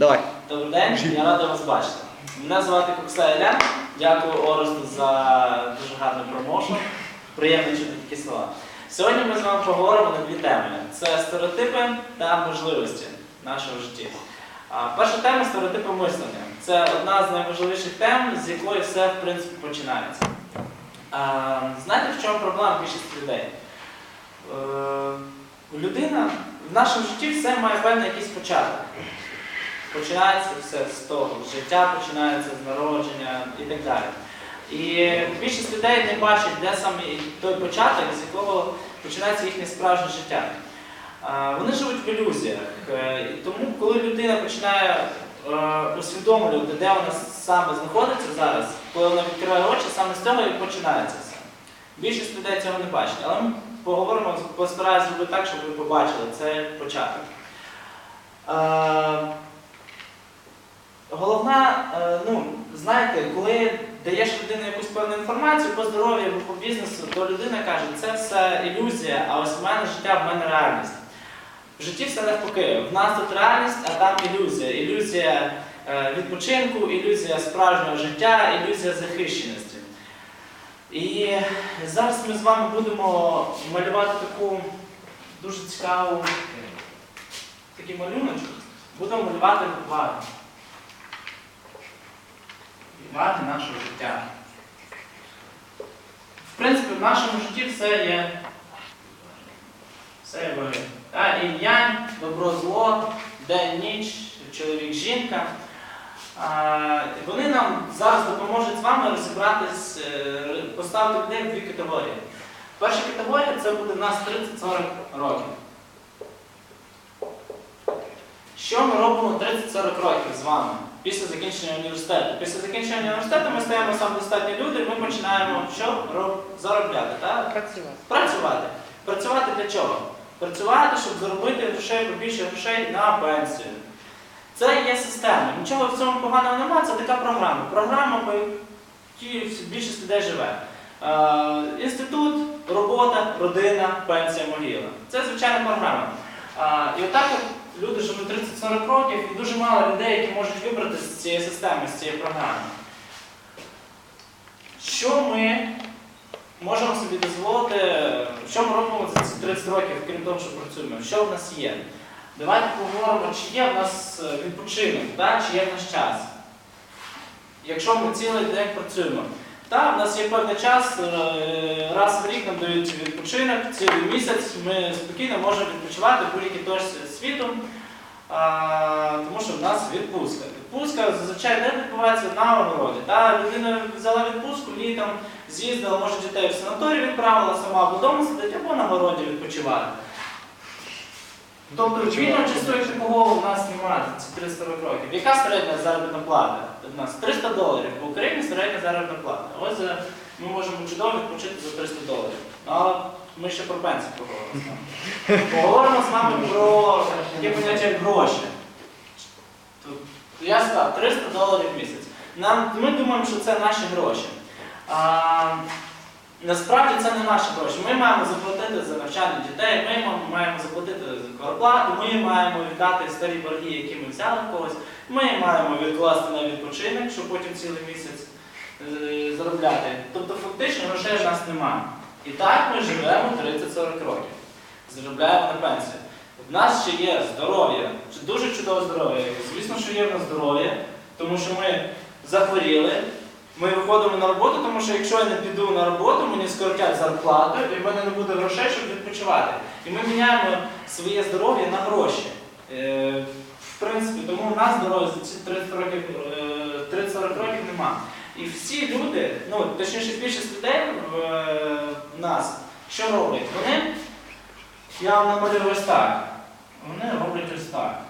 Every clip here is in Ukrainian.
Давай. Добрий день, я радий вас бачити. Мене звати Кокса Ілля. Дякую Оресту за дуже гарний промоушен. Приємно чути такі слова. Сьогодні ми з вами поговоримо на дві теми: це стереотипи та можливості в нашому житті. Перша тема стереотипи мислення. Це одна з найважливіших тем, з якої все в принципі починається. Знаєте, в чому проблема більшості людей? Е, Людина в нашому житті все має певний якийсь початок. Починається все з того, життя починається з народження і так далі. І більшість людей не бачить, де саме той початок, з якого починається їхнє справжнє життя. Вони живуть в ілюзіях. Е, Тому, коли людина починає е, усвідомлювати, де вона саме знаходиться зараз, коли вона відкриває очі, саме з цього і починається все. Більшість людей цього не бачить. Але ми поговоримо, постараюся зробити так, щоб ви побачили цей початок. Головна, е, ну, знаєте, коли даєш людині якусь певну інформацію по здоров'ю або по бізнесу, то людина каже, це все ілюзія, а ось в мене життя, в мене реальність. В житті все навпаки. В нас тут реальність, а там ілюзія. Ілюзія е, відпочинку, ілюзія справжнього життя, ілюзія захищеності. І зараз ми з вами будемо малювати таку дуже цікаву такий малюночок. Будемо малювати ваги. Ваги нашого життя. В принципі, в нашому житті все є. Все є ваги. Та, і янь, добро зло, день, ніч, чоловік, жінка. А, вони нам зараз допоможуть з вами розібратись, е, поставити людей в дві категорії. Перша категорія це буде в нас 30-40 років. Що ми робимо 30-40 років з вами після закінчення університету? Після закінчення університету ми стаємо самодостатні люди, ми починаємо що? Заробляти, так? Працювати. Працювати. Працювати для чого? Працювати, щоб заробити грошей, побільше грошей на пенсію. Це є система. Нічого в цьому поганого немає, це така програма. Програма, по якій більшість людей живе. Е, інститут, робота, родина, пенсія, могила. Це звичайна програма. Е, і отак от люди живуть 30-40 років, і дуже мало людей, які можуть вибрати з цієї системи, з цієї програми. Що ми можемо собі дозволити, що ми робимо за ці 30 років, крім того, що працюємо, що в нас є? Давайте поговоримо, чи є в нас е, відпочинок, так? чи є в нас час. Якщо ми цілий день працюємо. Так, в нас є певний час, е, раз в рік нам дають відпочинок, цілий місяць ми спокійно можемо відпочивати в будь-якій точці світу, тому що в нас відпустка. Відпустка зазвичай не відбувається на огороді. Та, людина взяла відпустку літом, з'їздила, може дітей в санаторій відправила, сама вдома сидить, або на городі відпочиває. Вільного часу, як у нас немає ці 300 років. Яка середня заробітна плата? У нас 300 доларів. В Україні середня заробітна плата. Ось ми можемо чудово відпочити за 300 доларів. Але ми ще про пенсію поговоримо з вами. Поговоримо з вами про таке поняття як гроші. Я сказав, 300 доларів в місяць. Нам, ми думаємо, що це наші гроші. А, Насправді це не наші гроші. Ми маємо заплатити за навчання дітей, ми ма- маємо заплатити за квартплату, ми маємо віддати старі борги, які ми взяли в когось, ми маємо відкласти на відпочинок, щоб потім цілий місяць е, заробляти. Тобто фактично грошей в нас немає. І так ми живемо 30-40 років. Заробляємо на пенсію. В нас ще є здоров'я, дуже чудове здоров'я. Звісно, що є в нас здоров'я, тому що ми захворіли. Ми виходимо на роботу, тому що якщо я не піду на роботу, мені скоротять зарплату, і в мене не буде грошей, щоб відпочивати. І ми міняємо своє здоров'я на гроші. Е, в принципі, тому у нас здоров'я за ці 30 років, е, 30-40 років нема. І всі люди, ну точніше більшість людей в, е, нас, що роблять? Вони, я вам намалюю ось так. Вони роблять ось так.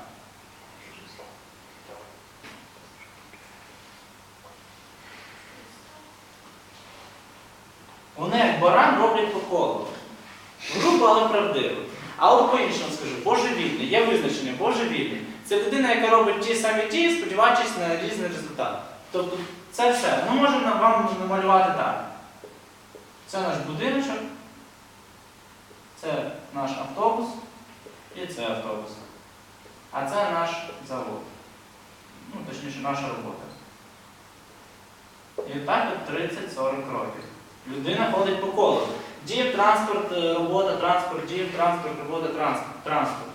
Вони як баран роблять по колу. Грубо, але правдиво. Але по-іншому скажу, божевільний, є визначення божевільний. Це людина, яка робить ті самі дії, сподіваючись на різний результат. Тобто це все. Ми можемо вам намалювати так. Це наш будиночок, це наш автобус і це автобус. А це наш завод. ніж наша робота. І так от 30-40 років. Людина ходить по колу. Діє транспорт, е, робота, транспорт, діє транспорт, робота, транспорт, транспорт.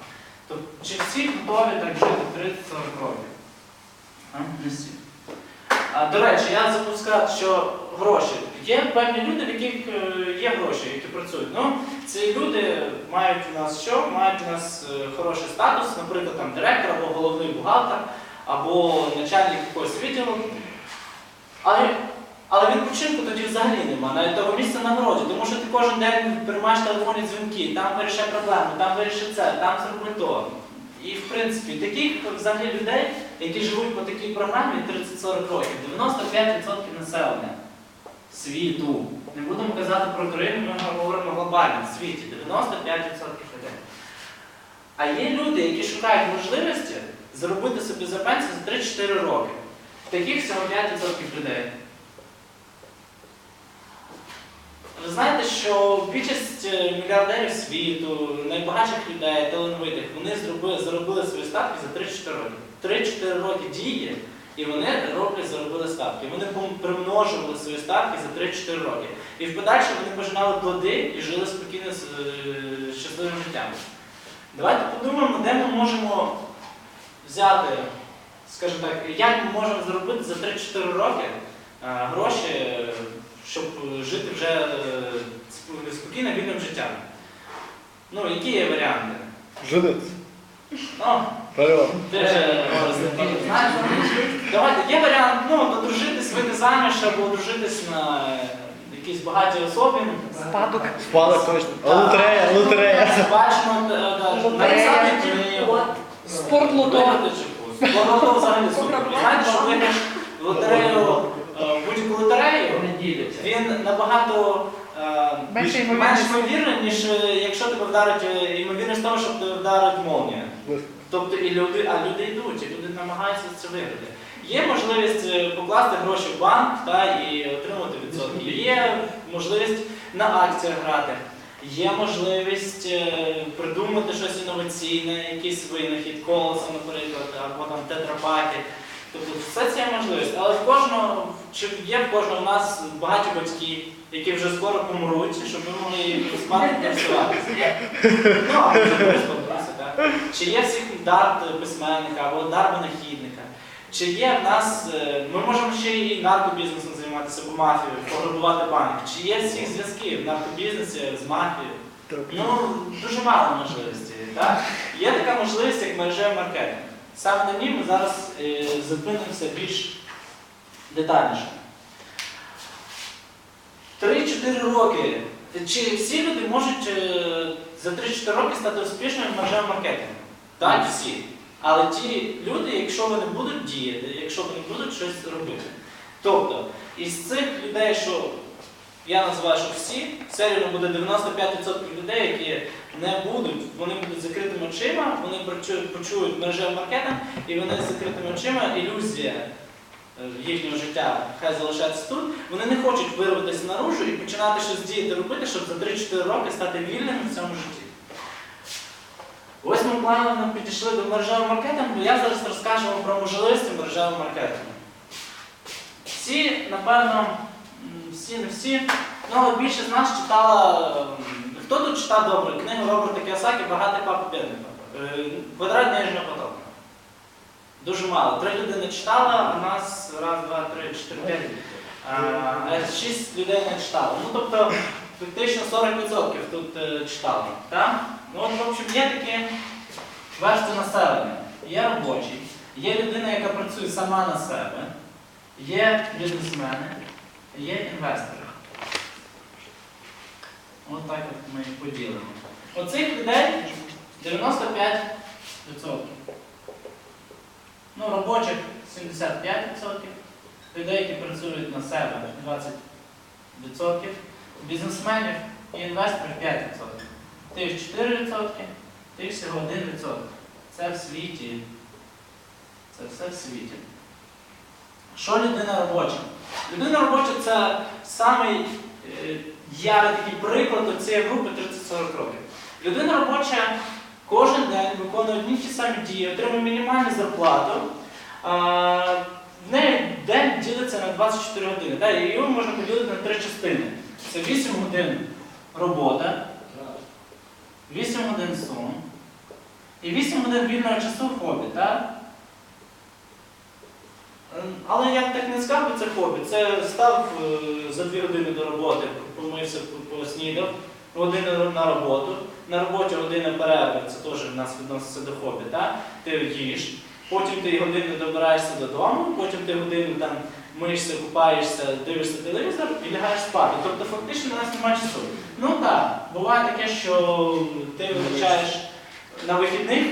Тобто, чи всі готові так жити 30-40 років? А? Не всі. А, до речі, я забув сказати, що гроші. Є певні люди, в яких е, є гроші, які працюють. Ну, ці люди мають у нас що? Мають у нас е, хороший статус, наприклад, там директор або головний бухгалтер, або начальник якогось відділу. Але, але відпочинку тоді взагалі нема, навіть того місця на городі, тому що ти кожен день приймаєш телефонні дзвінки, там вирішай проблему, там виріши це, там зроби то. І в принципі таких взагалі людей, які живуть по такій програмі 30-40 років, 95% населення світу. Не будемо казати про країну, ми говоримо глобально в світі. 95% людей. А є люди, які шукають можливості заробити собі за пенсію за 3-4 роки. Таких всього 5% людей. Ви знаєте, що більшість е, мільярдерів світу, найбагатших людей, талановитих, вони зробили, заробили свої статки за 3-4 роки. 3-4 роки дії, і вони роблять, заробили статки. Вони примножували свої статки за 3-4 роки. І в подальшому вони пожинали плоди і жили спокійно з- е, щасливим життям. Давайте подумаємо, де ми можемо взяти, скажімо так, як ми можемо заробити за 3-4 роки е, гроші, щоб жити вже е, спокійно вільним життям. Ну, які є варіанти? Жениться. Ну, ти вже знаєш. Давайте, є варіант, ну, одружитись, вийти заміж або одружитись на е, якійсь багатій особі. Спадок. Спадок точно. Лотерея, лотерея. Бачимо, е, написати книгу. Спортлото. Спортлото взагалі супер. Знаєте, що виграш лотерею, е, будь-яку лотерею, він набагато е, менш ймовірний, ніж е, якщо тебе вдарить е, ймовірність того, що тебе вдарить молнія. Тобто і люди, а люди йдуть, і люди намагаються це виграти. Є можливість е, покласти гроші в банк та, і отримати відсотки. Є можливість на акціях грати. Є можливість е, придумати щось інноваційне, якийсь винахід, колесо, наприклад, або там тетрапаки. Тобто все це є можливість. Але в кожного, чи є в кожного в нас багаті батьки, які вже скоро помруть, щоб ми могли спати працюватися. Ну, а може так. Чи є всіх дар письменника або дар винахідника? Чи є в нас, е, ми можемо ще і наркобізнесом займатися або мафією, пограбувати банк. Чи є всіх зв'язків в наркобізнесі з мафією? Ну, дуже мало можливостей. Так? Є така можливість, як мережевий маркетинг. Саме на ній ми зараз е, зупинимося більш детальніше. 3-4 роки. Чи всі люди можуть е, за 3-4 роки стати успішними в мережевому маркетингу? Так, всі. Але ті люди, якщо вони будуть діяти, якщо вони будуть щось робити. Тобто, із цих людей, що я називаю, що всі, все рівно буде 95% людей, які не будуть, вони будуть закритими очима, вони почують мережевий маркетинг, і вони з закритими очима, ілюзія е, їхнього життя хай залишається тут, вони не хочуть вирватися наружу і починати щось діяти робити, щоб за 3-4 роки стати вільними в цьому житті. Ось ми плавно підійшли до мережевого маркетингу. Я зараз розкажу вам про можливості мережевого маркетингу. Всі, напевно, всі не всі, ну але з нас читала. Хто тут читав добре? Книгу Роберта Кіосакі Багатий папа бідний. Е, Квадрат ніжного потоку. Дуже мало. Три людини читали, а нас раз, два, три, чотири, п'ять. Шість людей не читали. Ну тобто фактично 40% тут е, читали. Так? Ну в общем, є такі верстви населення. Є робочий, є людина, яка працює сама на себе, є бізнесмени, є інвестори. От так от ми їх поділимо. Оцих людей 95%. Ну, робочих 75%, людей, які працюють на себе 20%, бізнесменів і інвесторів 5%. Тих 4%, тих всього 1%. Це в світі. Це все в світі. Що людина робоча? Людина робоча це самий е, ярий такий приклад цієї групи 30-40 років. Людина робоча кожен день виконує одні ті самі дії, отримує мінімальну зарплату, а, 24 години. Так, і його можна поділити на три частини. Це 8 годин робота, 8 годин сон і 8 годин вільного часу хобі, так? Ем, Але я б так не сказав, це хобі. Це став е, за 2 години до роботи, помився, по- поснідав, годину на роботу. На роботі година перерви, це теж в нас відноситься до хобі, так? Ти їш, потім ти годину добираєшся додому, потім ти годину там миєшся, купаєшся, дивишся телевізор і лягаєш спати. Тобто фактично у нас немає часу. Ну так, буває таке, що ти витрачаєш на вихідних,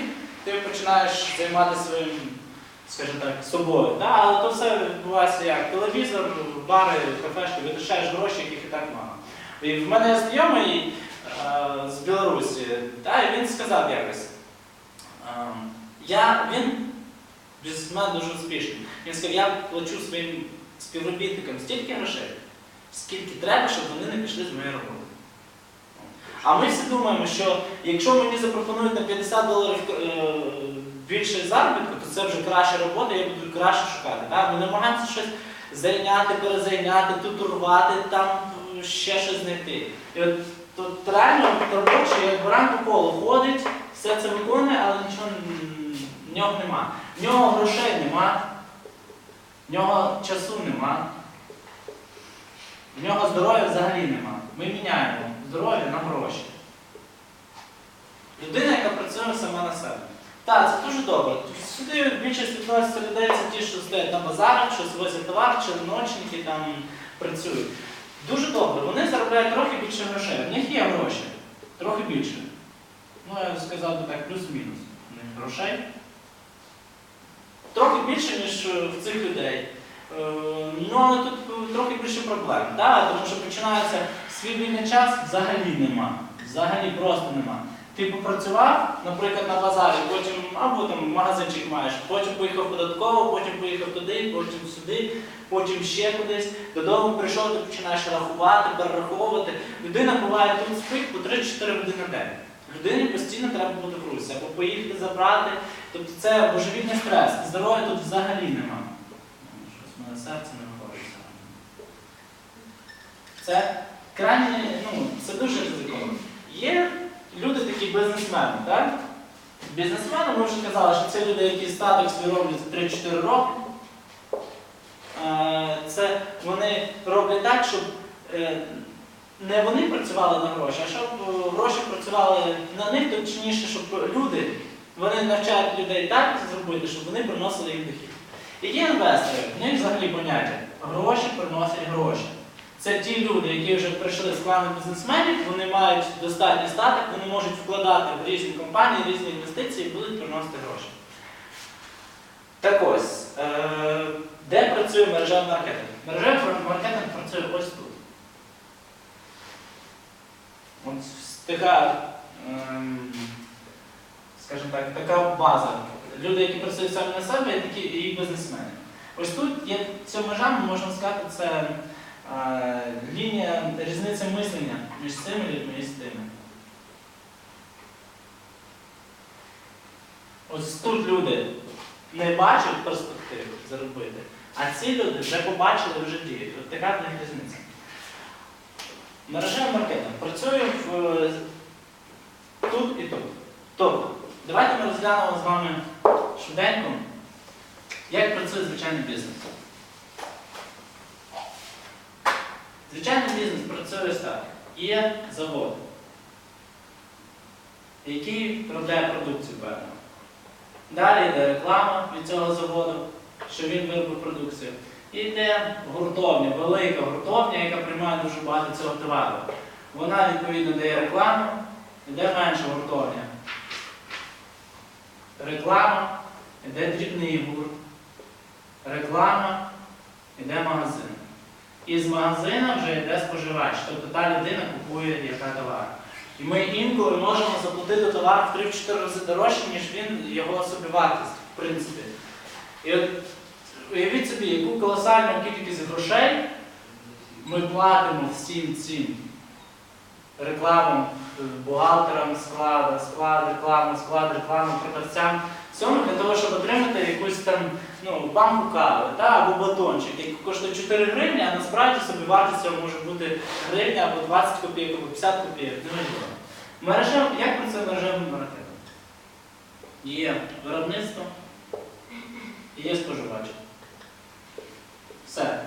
ти починаєш займатися своїм, скажімо так, собою. Так? Але то все відбувається як телевізор, бари, кафешки, витрачаєш гроші, яких і так мало. І в мене знайомий е, з Білорусі, та, і він сказав якось. е, я, він бізнесмен дуже успішний. Він сказав, я плачу своїм співробітникам стільки грошей, скільки треба, щоб вони не пішли з моєї роботи. А ми всі думаємо, що якщо мені запропонують на 50 доларів е, більше заробітку, то це вже краща робота, я буду краще шукати. Так? Ми намагаємося щось зайняти, перезайняти, тут урвати, там е, ще щось знайти. І от тут реально робочий, як баран по колу ходить, все це виконує, але нічого в нього нема. В нього грошей нема, в нього часу нема, в нього здоров'я взагалі нема. Ми міняємо здоров'я на гроші. Людина, яка працює сама на себе. Так, це дуже добре. Сюди більшість відноситься людей, це ті, що стоять на базарах, що звозять товар, черночники там працюють. Дуже добре, вони заробляють трохи більше грошей. В них є гроші, трохи більше. Ну, я сказав би так, плюс-мінус. У них грошей. Трохи більше, ніж е, в цих людей. Е, Ну, але тут е, трохи більше проблем. Так? Тому що починається свій вільний час, взагалі нема. Взагалі просто нема. Ти попрацював, наприклад, на базарі, потім або там магазинчик маєш, потім поїхав податково, потім поїхав туди, потім сюди, потім ще кудись. Додому прийшов, ти починаєш рахувати, перераховувати. Людина буває тут спить по 3-4 години на день. Людині постійно треба бути в русі, або поїхати забрати. Тобто це божевільний стрес. Здоров'я тут взагалі нема. Щось мене серце не виходить. Це крайне, ну, це дуже ризиковано. Є люди такі бізнесмени, так? Бізнесмени, ми вже казали, що це люди, які статок свій роблять за 3-4 роки. Е, Це вони роблять так, щоб е, не вони працювали на гроші, а щоб е, гроші працювали на них, точніше, щоб люди, вони навчають людей так зробити, щоб вони приносили їм дохід. І є інвестори, в них взагалі поняття. Гроші приносять гроші. Це ті люди, які вже прийшли з клану бізнесменів, вони мають достатній статок, вони можуть вкладати в різні компанії, різні інвестиції і будуть приносити гроші. Так ось, е, де працює мережевий маркетинг? Мережевий маркетинг працює ось тут. От така, ем, скажімо так, така база. Люди, які працюють самі на себе, і бізнесмени. Ось тут є ця межа, можемо сказати, це лінія різниця мислення між цими людьми і з тими. Ось тут люди не бачать перспектив заробити, а ці люди вже побачили, вже діють. От така в них різниця. Мережевий маркетинг працює в, тут і тут. Тобто, давайте ми розглянемо з вами швиденько, як працює звичайний бізнес. Звичайний бізнес працює так. Є завод, який виробляє продукцію певну. Далі йде реклама від цього заводу, що він виробив продукцію. І йде гуртовня, велика гуртовня, яка приймає дуже багато цього товару. Вона відповідно дає рекламу, йде менша гуртовня. Реклама, йде дрібний гурт. Реклама, йде магазин. І з магазина вже йде споживач, тобто та людина купує яка товар. І ми інколи можемо заплатити товар в 3-4 рази дорожче, ніж він його собівартість, в принципі. І от уявіть собі, яку колосальну кількість грошей ми платимо всім цим рекламам, бухгалтерам склада, склад, рекламу, склад, рекламу, продавцям. Сьоме для того, щоб отримати якусь там ну, банку кави та, або батончик, який коштує 4 гривні, а насправді собі вартість цього може бути гривня або 20 копійок, або 50 копійок. Мережа, як працює мережевий маркетинг? Є виробництво і є споживач. Все.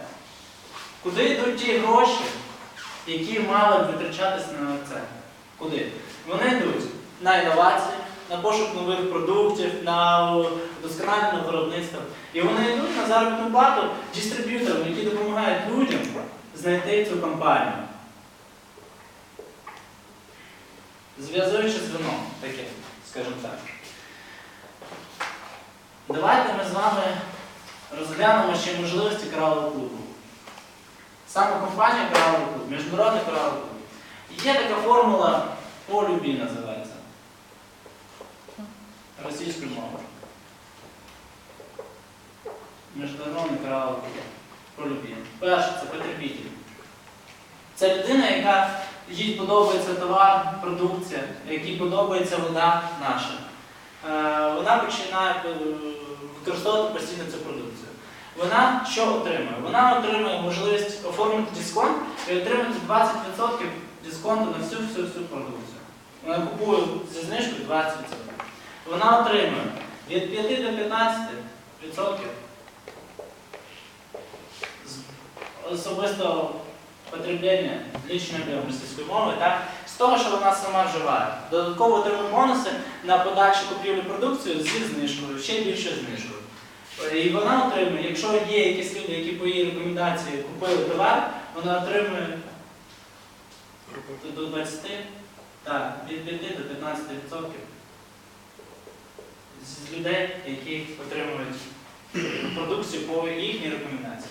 Куди йдуть ті гроші, які мали б витрачатися на це? Куди? Вони йдуть на інновації, на пошук нових продуктів, на вдосконалення виробництва. І вони йдуть на заробітну плату дистриб'юторам, які допомагають людям знайти цю компанію. Зв'язуючи звено таке, скажімо так. Давайте ми з вами розглянемо ще можливості коралового клубу. Саме компанія кораловий клуб, міжнародний кораловий клуб. Є така формула по любі називається. Російською мовою. Клуб. По любі. Перше, це потребитель. Це людина, яка їй подобається товар, продукція, якій подобається вода наша. Е, Вона починає е, використовувати постійно цю продукцію. Вона що отримує? Вона отримує можливість оформити дисконт і отримати 20% дисконту на всю всю всю продукцію. Вона купує зі знижкою 20%. Вона отримує від 5 до 15% особистого потреблення лічної російської мови, так? з того, що вона сама вживає. Додатково отримує бонуси на подальшу купівлю продукції зі знижкою, ще більшою знижкою. І вона отримує, якщо є якісь люди, які по її рекомендації купили товар, вона отримує до 20, так, від 5 до 15% з людей, які отримують продукцію по їхній рекомендації.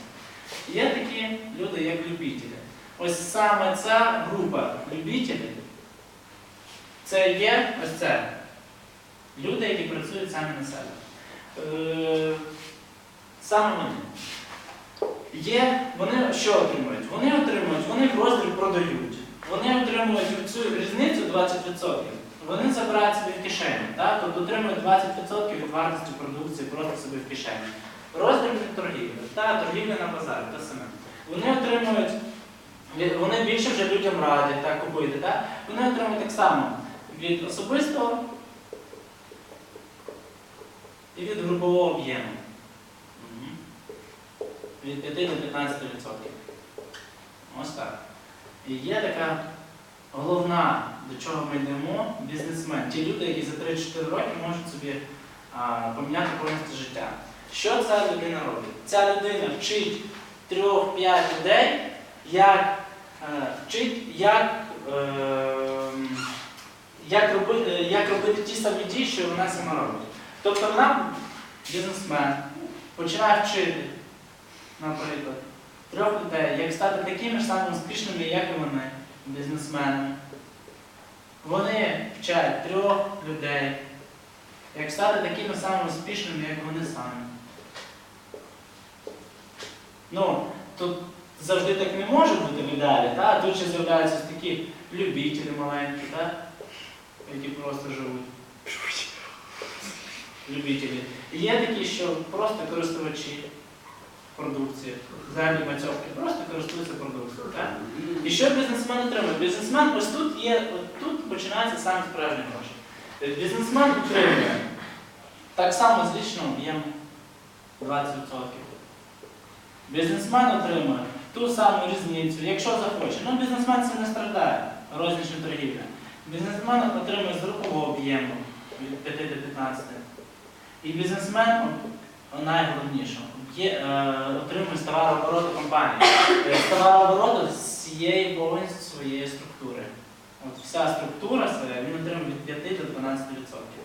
Є такі люди, як любителі. Ось саме ця група любителів, це є ось це. Люди, які працюють самі на себе. Е, Саме вони. Є, вони що отримують? Вони отримують, вони в роздріб продають. Вони отримують цю різницю 20%, вони забирають собі в кишеню. Так? Тобто отримують 20% від вартості продукції просто собі в кишеню. Роздрібна торгівля, та торгівля на базарі, те саме. Вони отримують, вони більше вже людям радять так, купити. Так? Вони отримують так само від особистого і від групового об'єму. Від 5 до 15%. Ось так. І є така головна, до чого ми йдемо, бізнесмен. Ті люди, які за 3-4 роки можуть собі а, поміняти повністю життя. Що ця людина робить? Ця людина вчить 3-5 людей, як, е, вчить, як, е, як, робити, як робити ті самі дії, що вона сама робить. Тобто вона бізнесмен, починає вчити, наприклад, трьох людей, як стати такими ж самими успішними, як і вони, бізнесменами. Вони вчать трьох людей, як стати такими самими успішними, як вони самі. Ну, тут завжди так не може бути в ідеалі, та? тут ще з'являються такі любителі маленькі, та? які просто живуть. Любителі. Є такі, що просто користувачі продукції, взагалі мацьовки, просто користуються продукцією. Так? І що бізнесмен отримує? Бізнесмен ось тут є, от тут починається саме справжні гроші. Тобто Бізнесмен отримує так само з лічного об'єму 20%. Бізнесмен отримує ту саму різницю, якщо захоче. Ну, бізнесмен це не страдає, рознічна торгівля. Бізнесмен отримує з рухового об'єму від 5 до 15. І бізнесмен, найголовніше, є, е, отримує з товарообороту компанії. Е, З товарообороту з цієї повністю своєї структури. От вся структура своя, він отримує від 5 до 12%.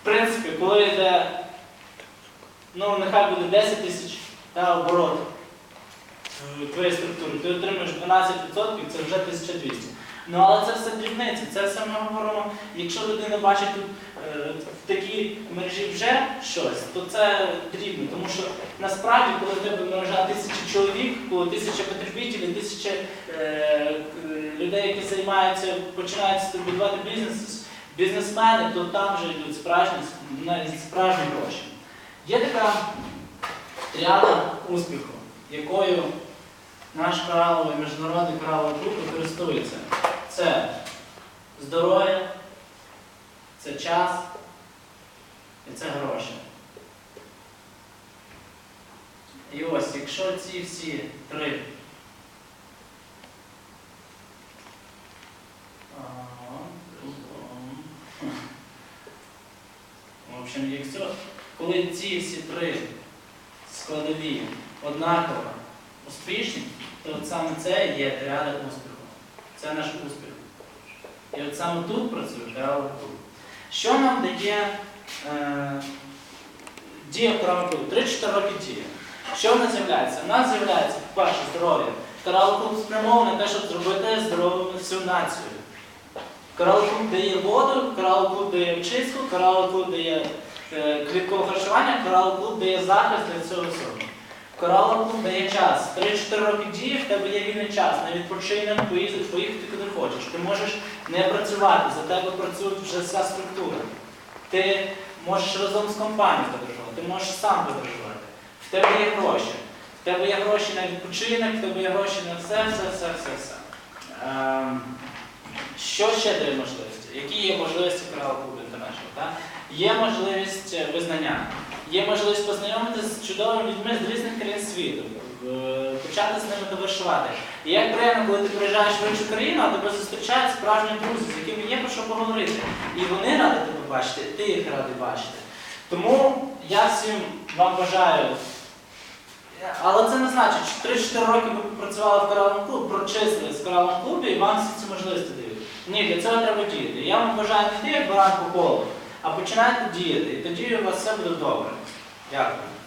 В принципі, коли йде, ну нехай буде 10 тисяч та оборот в твоїй структурі, ти отримуєш 12%, це вже 1200. Ну але це все дрібниці, це все ми говоримо. Якщо людина бачить тут е, в такій мережі вже щось, то це дрібно. Тому що насправді, коли в тебе мережа тисячі чоловік, коли тисяча потребителів, тисяча е, людей, які займаються, починають будувати бізнес, Бізнесмени, то там вже йдуть справжні, справжні гроші. Є така тріада успіху, якою наш кораловий міжнародний кораловий клуб користується. Це здоров'я, це час і це гроші. І ось, якщо ці всі три. В общем, якщо коли ці всі три складові однаково успішні, то саме це є реалія успіху. Це наш успіх. І от саме тут працює реалія тут. Що нам дає е, дія кораловому 3-4 роки дії. Що в нас з'являється? У нас з'являється, по-перше, здоров'я. Кораловий спрямований на те, щоб зробити здоровими всю націю. Кораловий дає воду, кораловий дає очистку, кораловий дає е, кліткове харчування, кораловий дає захист для цього всього. Клуб дає час. 3-4 роки дії, в тебе є вільний час на відпочинок, поїздити, поїхати куди хочеш. Ти можеш не працювати, за тебе працює вже вся структура. Ти можеш разом з компанією подорожувати, ти можеш сам подорожувати. В тебе є гроші. В тебе є гроші на відпочинок, в тебе є гроші на все, все, все, все, все. Ем, що ще дає можливості? Які є можливості Корал Клуб? Так? Є можливість е, визнання, є можливість познайомитися з чудовими людьми з різних країн світу, е, почати з ними товаришувати. І як приємно, коли ти приїжджаєш в іншу країну, а тебе зустрічають справжні друзі, з якими є про що поговорити. І вони раді тебе бачити, ти їх радий бачити. Тому я всім вам бажаю. Але це не значить, що 3-4 роки ви працювали в кораловому клубі, прочислились в кораловому клубі і вам всі ці можливості дають. Ні, для цього треба діяти. Я вам бажаю не йти як баран по колу, а починайте діяти. І тоді у вас все буде добре. Дякую.